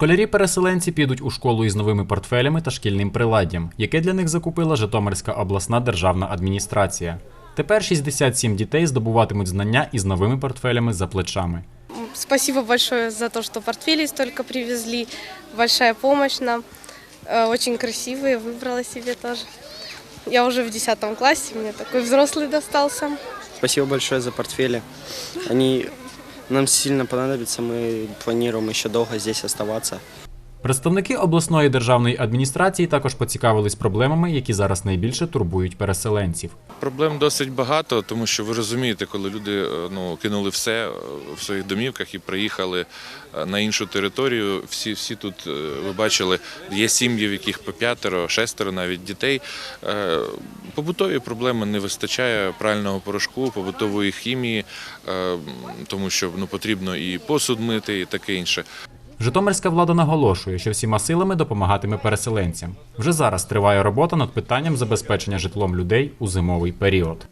Школярі-переселенці підуть у школу із новими портфелями та шкільним приладдям, яке для них закупила Житомирська обласна державна адміністрація. Тепер 67 дітей здобуватимуть знання із новими портфелями за плечами. Спасибо большое за то, что портфели столько привезли. Большая помощь нам. Э, Очень красивые, выбрала себе тоже. Я уже в 10 классе, мне такой взрослый достался. Спасибо большое за портфели. Они нам сильно понадобится. Мы планируем еще долго здесь оставаться. Представники обласної державної адміністрації також поцікавились проблемами, які зараз найбільше турбують переселенців. Проблем досить багато, тому що ви розумієте, коли люди е, ну, кинули все е, в своїх домівках і приїхали е, на іншу територію. Всі, всі тут, ви бачили, є сім'ї, в яких по п'ятеро, шестеро навіть дітей. Побутові проблеми не вистачає прального порошку, побутової хімії, тому що ну, потрібно і посуд мити, і таке інше. Житомирська влада наголошує, що всіма силами допомагатиме переселенцям. Вже зараз триває робота над питанням забезпечення житлом людей у зимовий період.